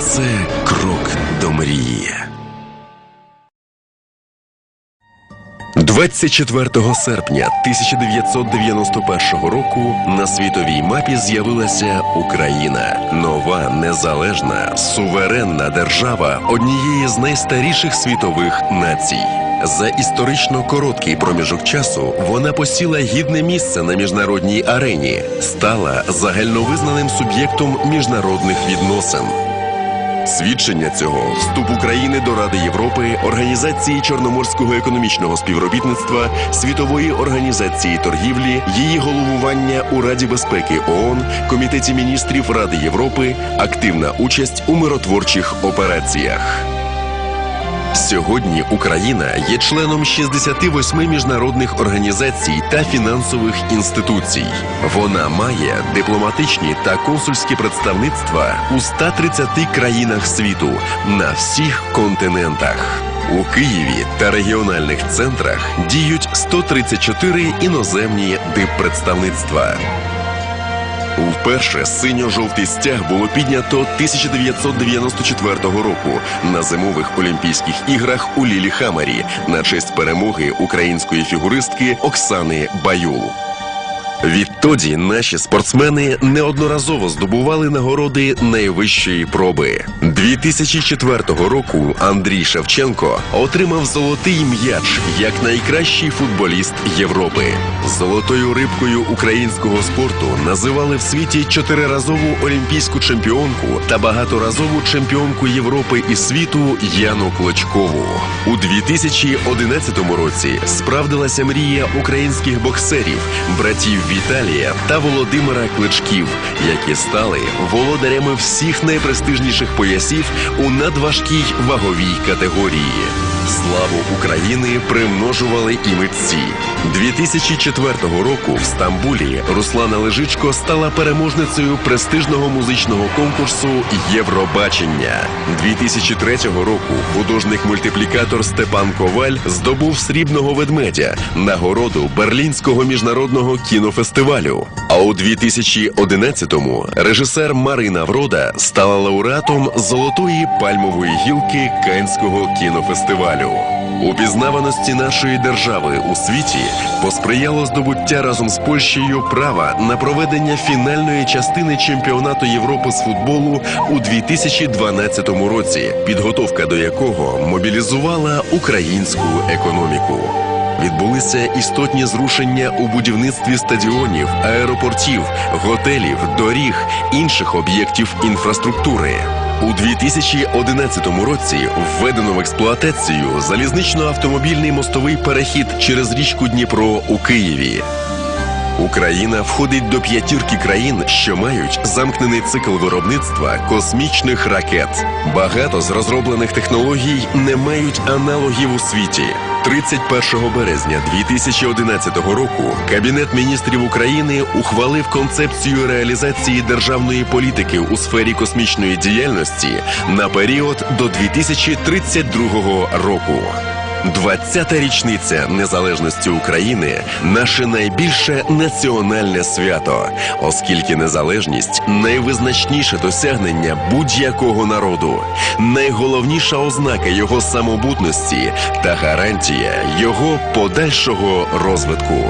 Це крок до мрії. 24 серпня 1991 року на світовій мапі з'явилася Україна, нова незалежна суверенна держава однієї з найстаріших світових націй. За історично короткий проміжок часу вона посіла гідне місце на міжнародній арені, стала загальновизнаним суб'єктом міжнародних відносин. Свідчення цього вступ України до Ради Європи, Організації Чорноморського економічного співробітництва, Світової організації торгівлі, її головування у Раді безпеки ООН, Комітеті міністрів Ради Європи, активна участь у миротворчих операціях. Сьогодні Україна є членом 68 міжнародних організацій та фінансових інституцій. Вона має дипломатичні та консульські представництва у 130 країнах світу на всіх континентах. У Києві та регіональних центрах діють 134 іноземні диппредставництва. Вперше синьо-жовтий стяг було піднято 1994 року на зимових Олімпійських іграх у Ліліхамері на честь перемоги української фігуристки Оксани Баюл. Відтоді наші спортсмени неодноразово здобували нагороди найвищої проби. 2004 року Андрій Шевченко отримав золотий м'яч як найкращий футболіст Європи. Золотою рибкою українського спорту називали в світі чотириразову олімпійську чемпіонку та багаторазову чемпіонку Європи і світу Яну Клочкову. У 2011 році справдилася мрія українських боксерів, братів Віталія та Володимира Кличків, які стали володарями всіх найпрестижніших поясів у надважкій ваговій категорії. Славу України примножували і митці. 2004 року в Стамбулі Руслана Лежичко стала переможницею престижного музичного конкурсу Євробачення. 2003 року художник-мультиплікатор Степан Коваль здобув срібного ведмедя нагороду Берлінського міжнародного кінофестивалю. А у 2011-му режисер Марина Врода стала лауреатом золотої пальмової гілки Канського кінофестивалю. Упізнаваності нашої держави у світі посприяло здобуття разом з Польщею права на проведення фінальної частини чемпіонату Європи з футболу у 2012 році, підготовка до якого мобілізувала українську економіку. Відбулися істотні зрушення у будівництві стадіонів, аеропортів, готелів, доріг, інших об'єктів інфраструктури. У 2011 році введено в експлуатацію залізнично-автомобільний мостовий перехід через річку Дніпро у Києві. Україна входить до п'ятірки країн, що мають замкнений цикл виробництва космічних ракет. Багато з розроблених технологій не мають аналогів у світі. 31 березня 2011 року Кабінет міністрів України ухвалив концепцію реалізації державної політики у сфері космічної діяльності на період до 2032 року. 20-та річниця незалежності України наше найбільше національне свято, оскільки незалежність найвизначніше досягнення будь-якого народу, найголовніша ознака його самобутності та гарантія його подальшого розвитку.